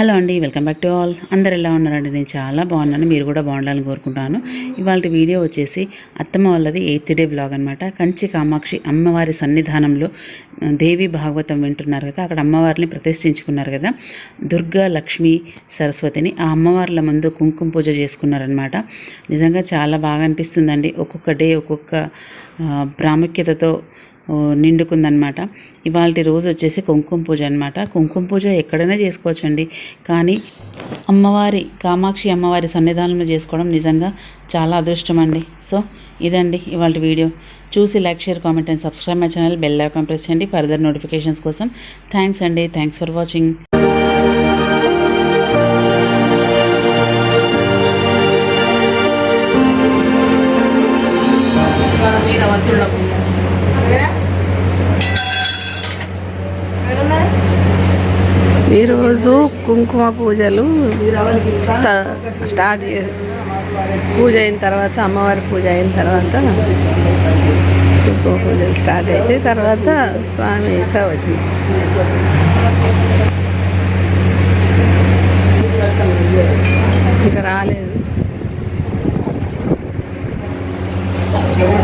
Hello అండి welcome back to all. అందరు ఎలా ఉన్నారండి? నేను చాలా బాగున్నాను. మీరు కూడా బాగుండాలని కోరుకుంటాను ఇవాళ వీడియో వచ్చేసి అత్తమ్మ వాళ్ళది ఎయిత్ డే బ్లాగ్ అనమాట కంచి కామాక్షి అమ్మవారి సన్నిధానంలో దేవి భాగవతం వింటున్నారు కదా అక్కడ అమ్మవారిని ప్రతిష్ఠించుకున్నారు కదా దుర్గా లక్ష్మి సరస్వతిని ఆ అమ్మవార్ల ముందు కుంకుమ పూజ చేసుకున్నారనమాట నిజంగా చాలా బాగా అనిపిస్తుందండి. ఒక్కొక్క డే ఒక్కొక్క ప్రాముఖ్యతతో నిండుకుందనమాట. ఇవాళ రోజు వచ్చేసి కుంకుమ పూజ అనమాట కుంకుమ పూజ ఎక్కడైనా చేసుకోవచ్చండి. కానీ అమ్మవారి కామాక్షి అమ్మవారి సన్నిధానంలో చేసుకోవడం నిజంగా చాలా అదృష్టం అండి సో ఇదండి ఇవాళ వీడియో. చూసి like share comment and subscribe my channel bell icon press చేయండి ఫర్దర్ నోటిఫికేషన్స్ కోసం. థ్యాంక్స్ అండి. Thanks for watching. ఈరోజు కుంకుమ పూజలు స్టార్ట్ పూజ అయిన తర్వాత అమ్మవారి పూజ అయిన తర్వాత కుంకుమ పూజలు స్టార్ట్ అయితే తర్వాత స్వామి వచ్చింది ఇంకా రాలేదు. ఇగో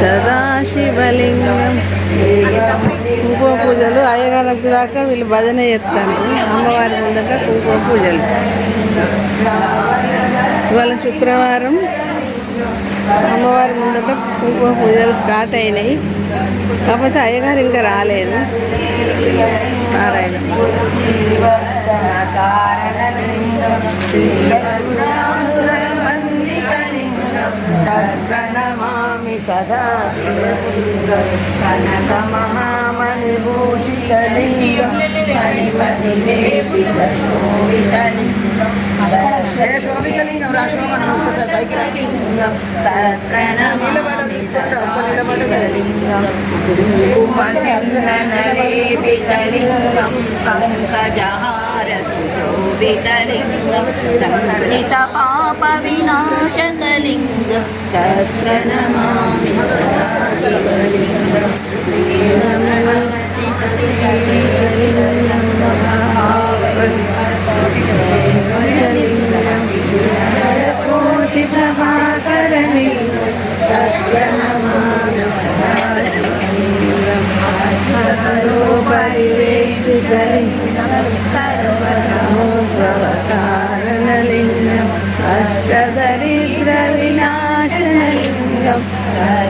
సదాశివలింగం. కుంకుమ పూజలు అయ్యగారు వచ్చేదాకా వీళ్ళు భజన చేస్తారు. అమ్మవారి ముందట కుంకుమ పూజలు ఇవాళ శుక్రవారం. అమ్మవారి ముందట కుంకుమ పూజలు స్టార్ట్ అయినాయి. కాకపోతే అయ్యగారు ఇంకా రాలేదు నారాయణ ప్రణమామి సదా కనక మహామణిభూషితలింగం శోభితలింగం రా శోభనం ఒక్కసారి పైకి రా నిలబడాలి ఇస్తుంటారు ఒక్క నిలబడాలి కుమచంద్రనరేపితలింగం పంకజహారసుశోభితలింగం సంహృత పాప వినాశకలింగం తత్ప్రణమామి కోటి प्रभाकरणे परिवेष्टितरे सर्वसमुद्भवतारणलिङ्गम् अष्टदरिद्रविनाशनलिङ्गं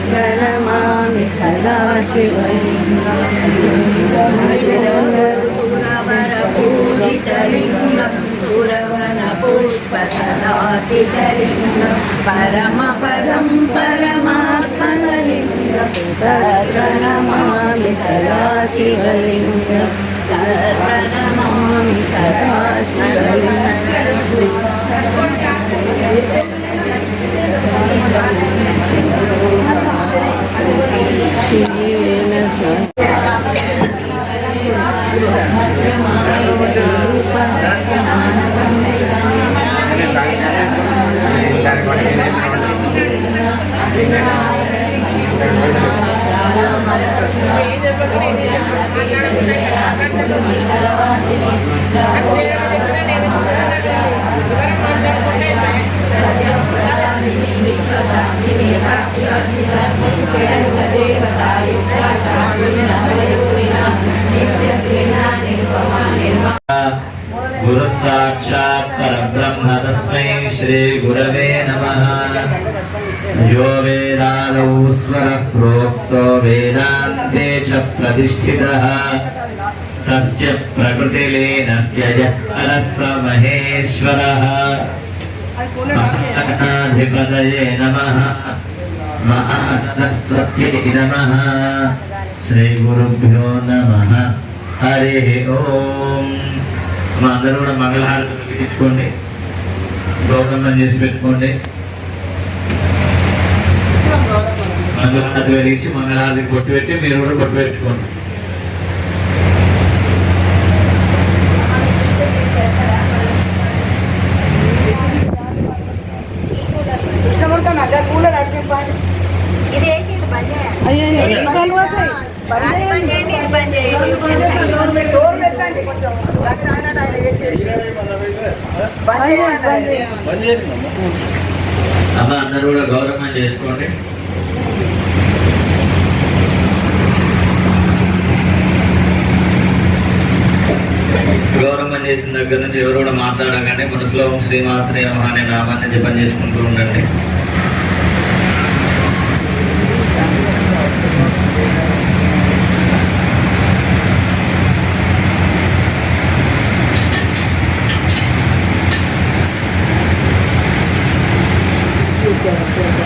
प्रणमामि सदा शिवलिङ्गं पूजितलिङ्गं पुरव സനാതികരിന്ന് പരമപദം പരമാത്മനിന്ദ്ര പ്രണമാമി സദാശിവലിംഗം Thank you. श्रीगुरवे नमः यो वेदादौ स्वरः प्रोक्तो वेदान्ते च प्रतिष्ठितः तस्य प्रकृतिलीनस्य यः परः स महेश्वरः महागणाधिपतये नमः महासरस्वत्यै नमः श्रीगुरुभ्यो नमः హరి ఓం మా అందరూ కూడా మంగళహారతులు వెలిగించుకోండి గౌరవం చేసి పెట్టుకోండి. అందరూ అది వెలిగించి మంగళహారతి కొట్టు పెట్టి మీరు కూడా కొట్టు పెట్టుకోండి. డోర్ పెట్టండి కొంచెం ఆయన అమ్మ అందరూ కూడా గౌరవం చేసుకోండి. గౌరవం చేసిన దగ్గర నుంచి ఎవరు కూడా మాట్లాడగానే మనసులో ఓం శ్రీమాత్రే అనే నామాన్ని జపం చేసుకుంటూ ఉండండి. అమ్మ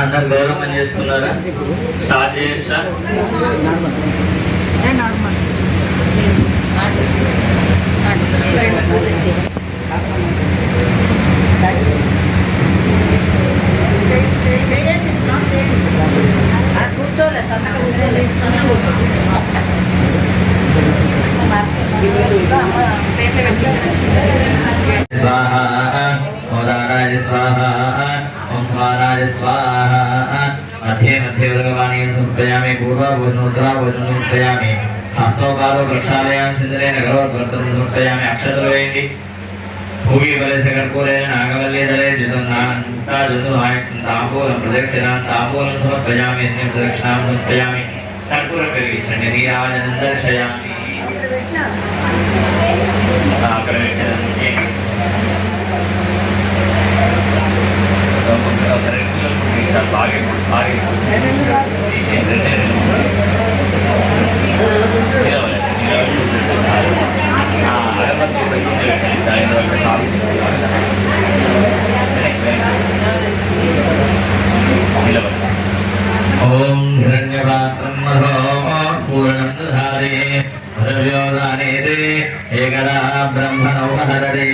అందరు గౌరవం చేసుకున్నారా? స్టార్ట్ చేయొచ్చా? కూర్చోలే ఓదారాయ స్వాహ. ఓం స్వారాయ స్వాహ. మధ్యే మధ్యే భగవాని సమర్పయామి. పూర్వభోజనం ఉత్తరాభోజనం సమర్పయామి. హస్తోపాలో ప్రక్షాళయామి సింధులైన గర్వవర్తం సమర్పయామి. అక్షతలు వేయండి. భూమి వలస కర్పూరేణ నాగవల్లేదలే జితంతాజు తాంబూలం ప్రదక్షిణాం తాంబూలం సమర్పయామి. ప్రదక్షిణాం సమర్పయామి. కర్పూరం వెలిగించండి. నీరాజనం దర్శయామి. అక్కడ పెట్టండి ఓం హిరణ్యపాత్రం మధో పూర్ణం దధారే ద్రవ్యోదానే ఏకదా బ్రహ్మణోపహరే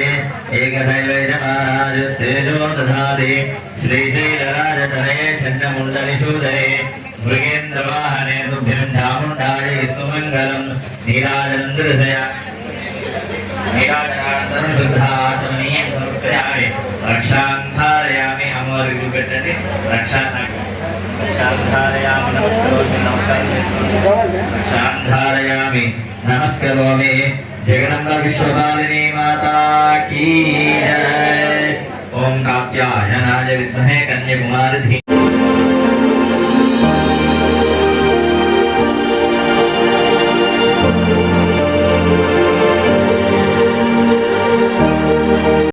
మృగేంద్రవాహనే తుభ్యం చాముండాయే సుమంగళం నీరాజనానందరం శుద్ధాచమనీయం సమర్పయామి పెట్టండి. రక్షాం ధారయామి నమస్కరోమి. జగదంబ విశ్వపాలిని మాతా కీ జయ ఓం కాత్యాయనాయ విద్మహే కన్యకుమారి ధీ